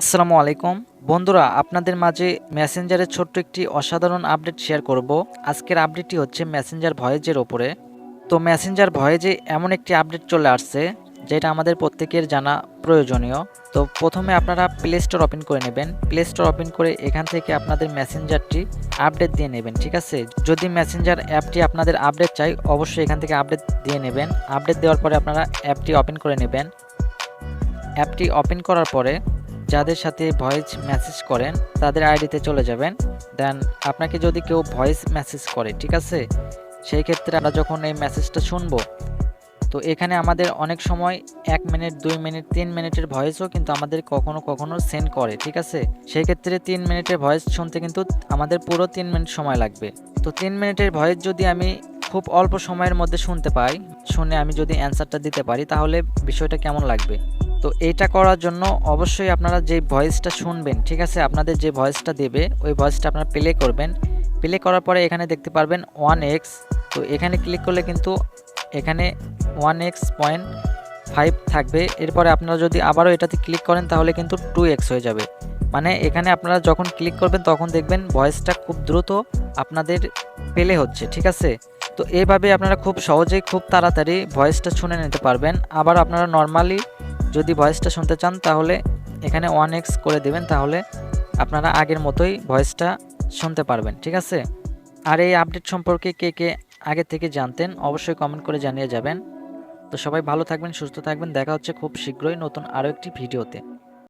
আসসালামু আলাইকুম। বন্ধুরা, আপনাদের মাঝে মেসেঞ্জারের ছোট্ট একটি অসাধারণ আপডেট শেয়ার করব। আজকের আপডেটটি হচ্ছে মেসেঞ্জার ভয়েজের ওপরে। তো মেসেঞ্জার ভয়েজে এমন একটি আপডেট চলে আসছে, যেটা আমাদের প্রত্যেকের জানা প্রয়োজনীয়। তো প্রথমে আপনারা প্লে স্টোর ওপেন করে নেবেন। প্লে স্টোর ওপেন করে এখান থেকে আপনাদের মেসেঞ্জারটি আপডেট দিয়ে নেবেন, ঠিক আছে? যদি মেসেঞ্জার অ্যাপটি আপনাদের আপডেট চাই, অবশ্যই এখান থেকে আপডেট দিয়ে নেবেন। আপডেট দেওয়ার পরে আপনারা অ্যাপটি ওপেন করে নেবেন। অ্যাপটি ওপেন করার পরে যাদের সাথে ভয়েস মেসেজ করেন, তাদের আইডিতে চলে যাবেন। দেন আপনাকে যদি কেউ ভয়েস মেসেজ করে, ঠিক আছে? সেই ক্ষেত্রে আমরা যখন এই মেসেজটা শুনব, তো এখানে আমাদের অনেক সময় এক মিনিট দুই মিনিট তিন মিনিটের ভয়েসও কিন্তু আমাদের কখনো কখনো সেন্ড করে, ঠিক আছে? সেই ক্ষেত্রে তিন মিনিটের ভয়েস শুনতে কিন্তু আমাদের পুরো তিন মিনিট সময় লাগবে। তো তিন মিনিটের ভয়েস যদি আমি খুব অল্প সময়ের মধ্যে শুনতে পাই, শুনে আমি যদি অ্যান্সারটা দিতে পারি, তাহলে বিষয়টা কেমন লাগবে? তো এইটা করার জন্য অবশ্যই আপনারা যে ভয়েসটা শুনবেন, ঠিক আছে? আপনাদের যে ভয়েসটা দেবে, ওই ভয়েসটা আপনারা প্লে করবেন। প্লে করার পরে এখানে দেখতে পারবেন ওয়ান এক্স তো এখানে ক্লিক করলে কিন্তু এখানে ওয়ান এক্স পয়েন্ট ফাইভ থাকবে। এরপরে আপনারা যদি আবারও এটাতে ক্লিক করেন, তাহলে কিন্তু টু এক্স হয়ে যাবে। মানে এখানে আপনারা যখন ক্লিক করবেন, তখন দেখবেন ভয়েসটা খুব দ্রুত আপনাদের পেলে হচ্ছে, ঠিক আছে? তো এইভাবে আপনারা খুব সহজেই, খুব তাড়াতাড়ি ভয়েসটা শুনে নিতে পারবেন। আবার আপনারা নর্মালি যদি ভয়েসটা শুনতে চান, তাহলে এখানে ওয়ান এক্স করে দেবেন, তাহলে আপনারা আগের মতোই ভয়েসটা শুনতে পারবেন, ঠিক আছে? আর এই আপডেট সম্পর্কে কে কে আগে থেকে জানতেন, অবশ্যই কমেন্ট করে জানিয়ে যাবেন। তো সবাই ভালো থাকবেন, সুস্থ থাকবেন, দেখা হচ্ছে খুব শীঘ্রই নতুন আরও একটি ভিডিওতে